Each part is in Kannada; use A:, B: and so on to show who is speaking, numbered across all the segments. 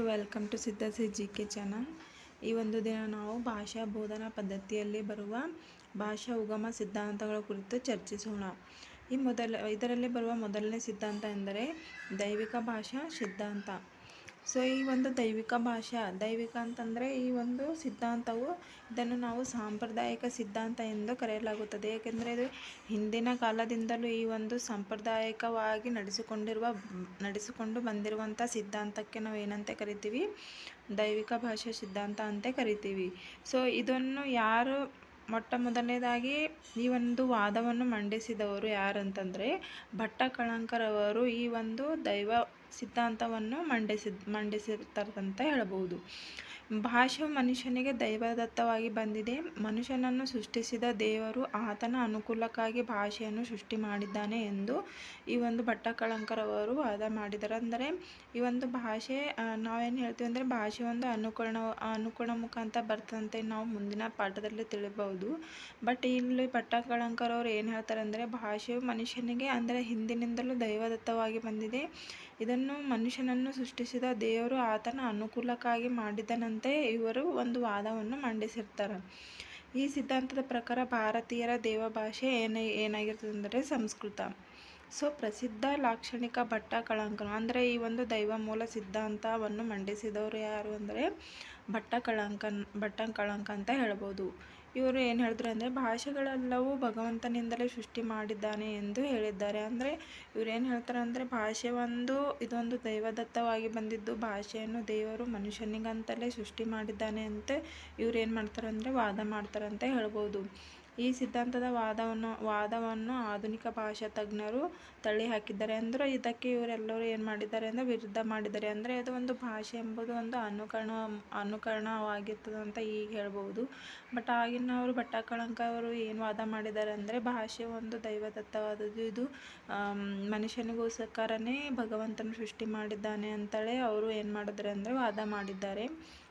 A: So welcome to Siddhasi G K channel ಈ ಒಂದು ದಿನ ನಾವು ಭಾಷಾ ಬೋಧನಾ ಪದ್ಧತಿಯಲ್ಲಿ ಬರುವ ಭಾಷಾ ಉಗಮ ಸಿದ್ಧಾಂತಗಳ ಕುರಿತು ಚರ್ಚಿಸೋಣ. ಈ ಮೊದಲ, ಇದರಲ್ಲಿ ಬರುವ ಮೊದಲನೇ ಸಿದ್ಧಾಂತ ಎಂದರೆ ದೈವಿಕ ಭಾಷಾ ಸಿದ್ಧಾಂತ. ಸೊ, ಈ ಒಂದು ದೈವಿಕ ಭಾಷೆ, ದೈವಿಕ ಅಂತಂದರೆ ಈ ಒಂದು ಸಿದ್ಧಾಂತವು ಇದನ್ನು ನಾವು ಸಾಂಪ್ರದಾಯಿಕ ಸಿದ್ಧಾಂತ ಎಂದು ಕರೆಯಲಾಗುತ್ತದೆ. ಏಕೆಂದರೆ ಇದು ಹಿಂದಿನ ಕಾಲದಿಂದಲೂ ಈ ಒಂದು ಸಾಂಪ್ರದಾಯಿಕವಾಗಿ ನಡೆಸಿಕೊಂಡಿರುವ, ನಡೆಸಿಕೊಂಡು ಬಂದಿರುವಂಥ ಸಿದ್ಧಾಂತಕ್ಕೆ ನಾವು ಏನಂತೆ ಕರಿತೀವಿ? ದೈವಿಕ ಭಾಷೆ ಸಿದ್ಧಾಂತ ಅಂತ ಕರಿತೀವಿ. ಸೊ, ಇದನ್ನು ಯಾರು ಮೊಟ್ಟ ಮೊದಲನೇದಾಗಿ ಈ ಒಂದು ವಾದವನ್ನು ಮಂಡಿಸಿದವರು ಯಾರಂತಂದರೆ ಭಟ್ಟ ಕಳಂಕರವರು. ಈ ಒಂದು ದೈವ ಸಿದ್ಧಾಂತವನ್ನು ಮಂಡಿಸಿದ್ ಮಂಡಿಸಿರ್ತಾರಂತ ಹೇಳಬಹುದು ಭಾಷೆ ಮನುಷ್ಯನಿಗೆ ದೈವದತ್ತವಾಗಿ ಬಂದಿದೆ. ಮನುಷ್ಯನನ್ನು ಸೃಷ್ಟಿಸಿದ ದೇವರು ಆತನ ಅನುಕೂಲಕ್ಕಾಗಿ ಭಾಷೆಯನ್ನು ಸೃಷ್ಟಿ ಮಾಡಿದ್ದಾನೆ ಎಂದು ಈ ಒಂದು ಭಟ್ಟಕಳಂಕರವರು ವಾದ ಮಾಡಿದ್ದಾರೆ ಅಂದರೆ ಈ ಒಂದು ಭಾಷೆ ನಾವೇನು ಹೇಳ್ತೀವಿ ಅಂದರೆ ಭಾಷೆ ಒಂದು ಅನುಕರಣ ಅನುಕರಣ ಮುಖಾಂತರ ಬರ್ತದಂತೆ ನಾವು ಮುಂದಿನ ಪಾಠದಲ್ಲಿ ತಿಳಿಬಹುದು. ಬಟ್ ಇಲ್ಲಿ ಭಟ್ಟಕಳಂಕರವರು ಏನು ಹೇಳ್ತಾರೆ ಅಂದರೆ ಭಾಷೆಯು ಮನುಷ್ಯನಿಗೆ ಅಂದರೆ ಹಿಂದಿನಿಂದಲೂ ದೈವದತ್ತವಾಗಿ ಬಂದಿದೆ. ಇದನ್ನು ಮನುಷ್ಯನನ್ನು ಸೃಷ್ಟಿಸಿದ ದೇವರು ಆತನ ಅನುಕೂಲಕ್ಕಾಗಿ ಮಾಡಿದನಂತೆ ಇವರು ಒಂದು ವಾದವನ್ನು ಮಂಡಿಸಿರ್ತಾರೆ. ಈ ಸಿದ್ಧಾಂತದ ಪ್ರಕಾರ ಭಾರತೀಯರ ದೇವಭಾಷೆ ಏನೇ, ಏನಾಗಿರ್ತದೆ ಅಂದರೆ ಸಂಸ್ಕೃತ. ಸೊ, ಪ್ರಸಿದ್ಧ ಲಾಕ್ಷಣಿಕ ಭಟ್ಟ ಕಳಂಕ ಅಂದರೆ ಈ ಒಂದು ದೈವ ಮೂಲ ಸಿದ್ಧಾಂತವನ್ನು ಮಂಡಿಸಿದವರು ಯಾರು ಅಂದರೆ ಭಟ್ಟ ಕಳಂಕನ್ ಭಟ್ಟ ಕಳಂಕ ಅಂತ ಹೇಳ್ಬೋದು. ಇವರು ಏನು ಹೇಳಿದ್ರು ಅಂದರೆ, ಭಾಷೆಗಳೆಲ್ಲವೂ ಭಗವಂತನಿಂದಲೇ ಸೃಷ್ಟಿ ಮಾಡಿದ್ದಾನೆ ಎಂದು ಹೇಳಿದ್ದಾರೆ. ಅಂದರೆ ಇವರೇನು ಹೇಳ್ತಾರೆ ಅಂದರೆ, ಭಾಷೆ ಒಂದು, ಇದೊಂದು ದೈವದತ್ತವಾಗಿ ಬಂದಿದ್ದು ಭಾಷೆಯನ್ನು ದೇವರು ಮನುಷ್ಯನಿಗಂತಲೇ ಸೃಷ್ಟಿ ಮಾಡಿದ್ದಾನೆ ಅಂತ ಇವ್ರು ಏನು ಮಾಡ್ತಾರೆ ಅಂದರೆ ವಾದ ಮಾಡ್ತಾರಂತ ಹೇಳ್ಬೋದು. ಈ ಸಿದ್ಧಾಂತದ ವಾದವನ್ನು ವಾದವನ್ನು ಆಧುನಿಕ ಭಾಷಾ ತಜ್ಞರು ತಳ್ಳಿ ಹಾಕಿದ್ದಾರೆ ಅಂದರೆ ಇದಕ್ಕೆ ಇವರೆಲ್ಲರೂ ಏನು ಮಾಡಿದ್ದಾರೆ ಅಂದರೆ ವಿರುದ್ಧ ಮಾಡಿದ್ದಾರೆ ಅಂದರೆ ಅದು ಒಂದು ಭಾಷೆ ಎಂಬುದು ಒಂದು ಅನುಕರಣ, ಅನುಕರಣವಾಗಿರ್ತದೆ ಅಂತ ಈಗ ಹೇಳ್ಬೋದು ಬಟ್ ಆಗಿನವರು ಭಟ್ಟಕಳಂಕ ಅವರು ಏನು ವಾದ ಮಾಡಿದ್ದಾರೆ ಅಂದರೆ ಭಾಷೆ ಒಂದು ದೈವದತ್ತವಾದದ್ದು. ಇದು ಮನುಷ್ಯನಿಗೋಸ್ಕರನೇ ಭಗವಂತನು ಸೃಷ್ಟಿ ಮಾಡಿದ್ದಾನೆ ಅಂತಲೇ ಅವರು ಏನು ಮಾಡಿದ್ದಾರೆ ಅಂದರೆ ವಾದ ಮಾಡಿದ್ದಾರೆ.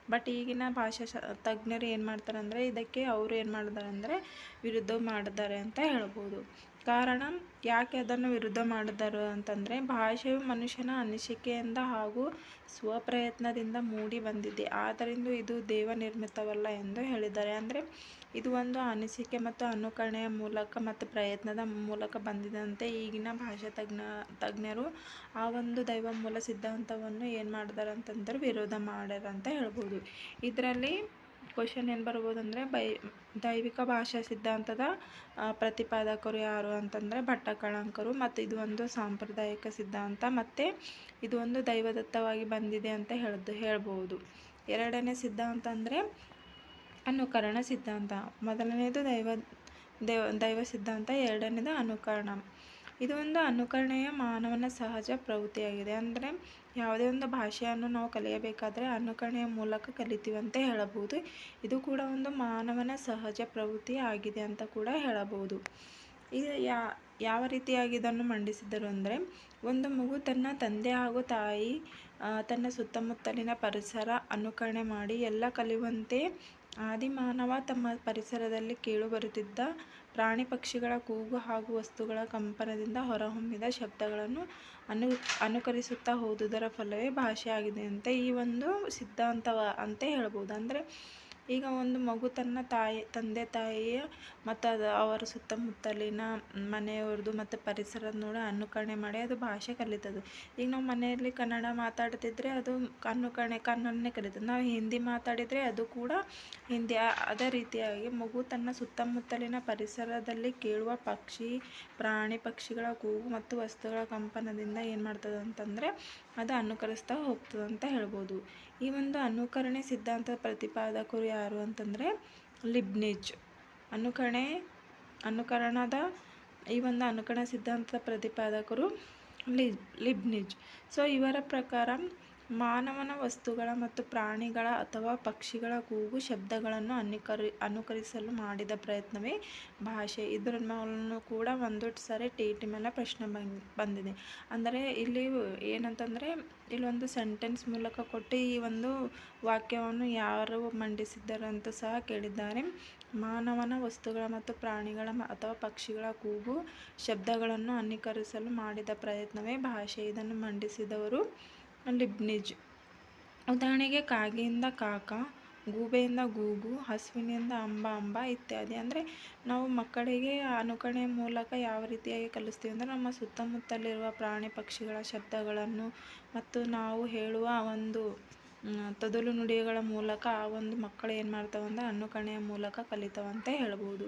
A: ಬಟ್ ಈಗಿನ ಭಾಷಾ ಶ, ತಜ್ಞರು ಏನು ಮಾಡ್ತಾರೆ ಅಂದರೆ ಇದಕ್ಕೆ ಅವರು ಏನು ಮಾಡಿದ್ದಾರೆ ಅಂದರೆ ವಿರುದ್ಧ ಮಾಡಿದ್ದಾರೆ ಅಂತ ಹೇಳ್ಬೋದು. ಕಾರಣ? ಯಾಕೆ ಅದನ್ನು ವಿರುದ್ಧ ಮಾಡಿದರು ಅಂತಂದರೆ, ಭಾಷೆಯು ಮನುಷ್ಯನ ಅನಿಸಿಕೆಯಿಂದ ಹಾಗೂ ಸ್ವಪ್ರಯತ್ನದಿಂದ ಮೂಡಿ ಬಂದಿದೆ. ಆದ್ದರಿಂದ ಇದು ದೇವ ನಿರ್ಮಿತವಲ್ಲ ಎಂದು ಹೇಳಿದ್ದಾರೆ. ಅಂದರೆ, ಇದು ಒಂದು ಅನಿಸಿಕೆ ಮತ್ತು ಅನುಕರಣೆಯ ಮೂಲಕ ಮತ್ತು ಪ್ರಯತ್ನದ ಮೂಲಕ ಬಂದಿದಂತೆ ಈಗಿನ ಭಾಷಾ ತಜ್ಞ, ತಜ್ಞರು ಆ ಒಂದು ದೈವ ಮೂಲ ಸಿದ್ಧಾಂತವನ್ನು ಏನು ಮಾಡಿದಾರೆ ಅಂತಂದ್ರೆ ವಿರೋಧ ಮಾಡ್ಯಾರ ಅಂತ ಹೇಳ್ಬೋದು. ಇದರಲ್ಲಿ ಕ್ವಶನ್ ಏನು ಬರ್ಬೋದು ಅಂದರೆ ಬೈ, ದೈವಿಕ ಭಾಷಾ ಸಿದ್ಧಾಂತದ ಪ್ರತಿಪಾದಕರು ಯಾರು ಅಂತಂದರೆ ಭಟ್ಟಕಳಂಕರು ಮತ್ತು ಇದು ಒಂದು ಸಾಂಪ್ರದಾಯಿಕ ಸಿದ್ಧಾಂತ ಮತ್ತು ಇದು ಒಂದು ದೈವದತ್ತವಾಗಿ ಬಂದಿದೆ ಅಂತ ಹೇಳ್ದು, ಹೇಳ್ಬೋದು. ಎರಡನೇ ಸಿದ್ಧಾಂತ ಅಂದರೆ ಅನುಕರಣ ಸಿದ್ಧಾಂತ. ಮೊದಲನೇದು ದೈವ, ದೇವ, ದೈವ ಸಿದ್ಧಾಂತ, ಎರಡನೇದು ಅನುಕರಣ. ಇದು ಒಂದು ಅನುಕರಣೆಯ ಮಾನವನ ಸಹಜ ಪ್ರವೃತ್ತಿಯಾಗಿದೆ. ಅಂದರೆ ಯಾವುದೇ ಒಂದು ಭಾಷೆಯನ್ನು ನಾವು ಕಲಿಯಬೇಕಾದರೆ ಅನುಕರಣೆಯ ಮೂಲಕ ಕಲಿತೀವಿ ಅಂತ ಹೇಳಬಹುದು. ಇದು ಕೂಡ ಒಂದು ಮಾನವನ ಸಹಜ ಪ್ರವೃತ್ತಿ ಆಗಿದೆ ಅಂತ ಕೂಡ ಹೇಳಬಹುದು. ಇದು ಯಾ, ಯಾವ ರೀತಿಯಾಗಿ ಇದನ್ನು ಮಂಡಿಸಿದರು ಅಂದರೆ, ಒಂದು ಮಗು ತನ್ನ ತಂದೆ ಹಾಗೂ ತಾಯಿ ತನ್ನ ಸುತ್ತಮುತ್ತಲಿನ ಪರಿಸರ ಅನುಕರಣೆ ಮಾಡಿ ಎಲ್ಲ ಕಲಿಯುವಂತೆ ಆದಿಮಾನವ ತಮ್ಮ ಪರಿಸರದಲ್ಲಿ ಕೇಳುಬರುತ್ತಿದ್ದ ಪ್ರಾಣಿ ಪಕ್ಷಿಗಳ ಕೂಗು ಹಾಗೂ ವಸ್ತುಗಳ ಕಂಪನದಿಂದ ಹೊರಹೊಮ್ಮಿದ ಶಬ್ದಗಳನ್ನು ಅನು, ಅನುಕರಿಸುತ್ತಾ ಹೋದುದರ ಫಲವೇ ಭಾಷೆಯಾಗಿದೆ ಅಂತ ಈ ಒಂದು ಸಿದ್ಧಾಂತವ, ಅಂತ ಹೇಳ್ಬೋದು. ಅಂದರೆ ಈಗ ಒಂದು ಮಗು ತನ್ನ ತಾಯಿ, ತಂದೆ ತಾಯಿಯ ಮತ್ತು ಅದು ಅವರ ಸುತ್ತಮುತ್ತಲಿನ ಮನೆಯವ್ರದ್ದು ಮತ್ತು ಪರಿಸರದ ನೋಡಿ ಅನುಕರಣೆ ಮಾಡಿ ಅದು ಭಾಷೆ ಕಲಿತದೆ. ಈಗ ನಾವು ಮನೆಯಲ್ಲಿ ಕನ್ನಡ ಮಾತಾಡ್ತಿದ್ರೆ ಅದು ಅನುಕರಣೆ, ಕನ್ನಡನೇ ಕಲಿತದೆ. ನಾವು ಹಿಂದಿ ಮಾತಾಡಿದರೆ ಅದು ಕೂಡ ಹಿಂದಿ ಅದೇ ರೀತಿಯಾಗಿ ಮಗು ತನ್ನ ಸುತ್ತಮುತ್ತಲಿನ ಪರಿಸರದಲ್ಲಿ ಕೇಳುವ ಪಕ್ಷಿ, ಪ್ರಾಣಿ ಪಕ್ಷಿಗಳ ಕೂಗು ಮತ್ತು ವಸ್ತುಗಳ ಕಂಪನದಿಂದ ಏನು ಮಾಡ್ತದೆ ಅಂತಂದರೆ ಅದು ಅನುಕರಿಸ್ತಾ ಹೋಗ್ತದೆ ಅಂತ ಹೇಳ್ಬೋದು. ಈ ಒಂದು ಅನುಕರಣೆ ಸಿದ್ಧಾಂತದ ಪ್ರತಿಪಾದಕರು ಯಾರು ಅಂತಂದರೆ ಲಿಬ್ನಿಜ್. ಅನುಕರಣೆ, ಅನುಕರಣದ, ಈ ಒಂದು ಅನುಕರಣ ಸಿದ್ಧಾಂತದ ಪ್ರತಿಪಾದಕರು ಲಿಬ್, ಲಿಬ್ನಿಜ್. ಸೊ ಇವರ ಪ್ರಕಾರ ಮಾನವನ ವಸ್ತುಗಳ ಮತ್ತು ಪ್ರಾಣಿಗಳ ಅಥವಾ ಪಕ್ಷಿಗಳ ಕೂಗು ಶಬ್ದಗಳನ್ನು ಅನುಕರಿ, ಅನುಕರಿಸಲು ಮಾಡಿದ ಪ್ರಯತ್ನವೇ ಭಾಷೆ. ಇದರ ಕೂಡ ಒಂದು ಸರಿ ಟಿ ಟಿ ಮೇಲೆ ಪ್ರಶ್ನೆ ಬಂದಿದೆ. ಅಂದರೆ ಇಲ್ಲಿ ಏನಂತಂದರೆ, ಇಲ್ಲೊಂದು ಸೆಂಟೆನ್ಸ್ ಮೂಲಕ ಕೊಟ್ಟು ಈ ಒಂದು ವಾಕ್ಯವನ್ನು ಯಾರು ಮಂಡಿಸಿದ್ದಾರೆ ಅಂತ ಸಹ ಕೇಳಿದ್ದಾರೆ. ಮಾನವನ ವಸ್ತುಗಳ ಮತ್ತು ಪ್ರಾಣಿಗಳ ಅಥವಾ ಪಕ್ಷಿಗಳ ಕೂಗು ಶಬ್ದಗಳನ್ನು ಅನುಕರಿಸಲು ಮಾಡಿದ ಪ್ರಯತ್ನವೇ ಭಾಷೆ. ಇದನ್ನು ಮಂಡಿಸಿದವರು ಲಿಬ್ನಿಜ್. ಉದಾಹರಣೆಗೆ ಕಾಗೆಯಿಂದ ಕಾಕ, ಗೂಬೆಯಿಂದ ಗೂಗು, ಹಸುವಿನಿಂದ ಅಂಬ ಅಂಬ ಇತ್ಯಾದಿ. ಅಂದರೆ ನಾವು ಮಕ್ಕಳಿಗೆ ಅನುಕರಣೆ ಮೂಲಕ ಯಾವ ರೀತಿಯಾಗಿ ಕಲಿಸ್ತೀವಿ ಅಂದರೆ ನಮ್ಮ ಸುತ್ತಮುತ್ತಲಿರುವ ಪ್ರಾಣಿ ಪಕ್ಷಿಗಳ ಶಬ್ದಗಳನ್ನು ಮತ್ತು ನಾವು ಹೇಳುವ ಒಂದು ತೊದಲು ನುಡಿಗಳ ಮೂಲಕ ಆ ಒಂದು ಮಕ್ಕಳು ಏನು ಮಾಡ್ತಾವೆ ಅಂದರೆ ಅನುಕರಣೆಯ ಮೂಲಕ ಕಲಿತಾವಂತ ಹೇಳ್ಬೋದು.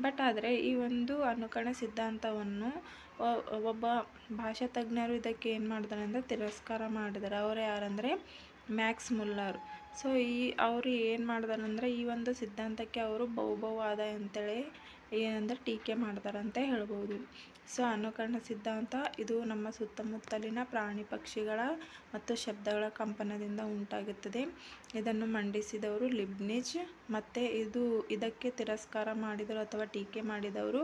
A: ಬಟ್ ಆದರೆ ಈ ಒಂದು ಅನುಕರಣೆ ಸಿದ್ಧಾಂತವನ್ನು ಒಬ್ಬ ಭಾಷಾ ತಜ್ಞರು ಇದಕ್ಕೆ ಏನು ಮಾಡಿದಾರೆ ಅಂದರೆ ತಿರಸ್ಕಾರ ಮಾಡಿದ್ದಾರೆ. ಅವರು ಯಾರಂದರೆ ಮ್ಯಾಕ್ಸ್ ಮುಲ್ಲರ್. ಸೊ ಈ, ಅವರು ಏನು ಮಾಡಿದಾರಂದ್ರೆ ಈ ಒಂದು ಸಿದ್ಧಾಂತಕ್ಕೆ ಅವರು ಬಹುಬಹುವಾದ ಅಂತೇಳಿ ಏನಂದ್ರೆ ಟೀಕೆ ಮಾಡ್ತಾರಂತ ಹೇಳ್ಬೋದು. ಸೊ, ಅನುಕರಣ ಸಿದ್ಧಾಂತ ಇದು ನಮ್ಮ ಸುತ್ತಮುತ್ತಲಿನ ಪ್ರಾಣಿ ಪಕ್ಷಿಗಳ ಮತ್ತು ಶಬ್ದಗಳ ಕಂಪನದಿಂದ ಉಂಟಾಗುತ್ತದೆ. ಇದನ್ನು ಮಂಡಿಸಿದವರು ಲಿಬ್ನಿಜ್ ಮತ್ತು ಇದು ಇದಕ್ಕೆ ತಿರಸ್ಕಾರ ಮಾಡಿದರು ಅಥವಾ ಟೀಕೆ ಮಾಡಿದವರು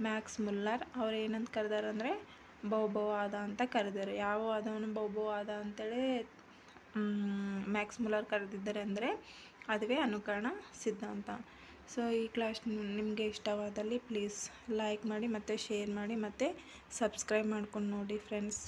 A: ಮ್ಯಾಕ್ಸ್ ಮುಲ್ಲರ್. ಅವ್ರು ಏನಂತ ಕರೆದಾರೆ ಅಂದರೆ ಬಹುಬಹುವಾದ ಅಂತ ಕರೆದರು. ಯಾವ ವಾದವನ್ನು ಬಹುಬಹುವಾದ ಅಂತೇಳಿ ಮ್ಯಾಕ್ಸ್ ಮುಲ್ಲರ್ ಕರೆದಿದ್ದಾರೆ ಅಂದರೆ ಅದುವೇ ಅನುಕರಣ ಸಿದ್ಧಾಂತ. ಸೊ ಈ ಕ್ಲಾಸ್ ನಿಮಗೆ ಇಷ್ಟವಾದಲ್ಲಿ ಪ್ಲೀಸ್ ಲೈಕ್ ಮಾಡಿ ಮತ್ತು ಶೇರ್ ಮಾಡಿ ಮತ್ತು ಸಬ್ಸ್ಕ್ರೈಬ್ ಮಾಡ್ಕೊಂಡು ನೋಡಿ ಫ್ರೆಂಡ್ಸ್.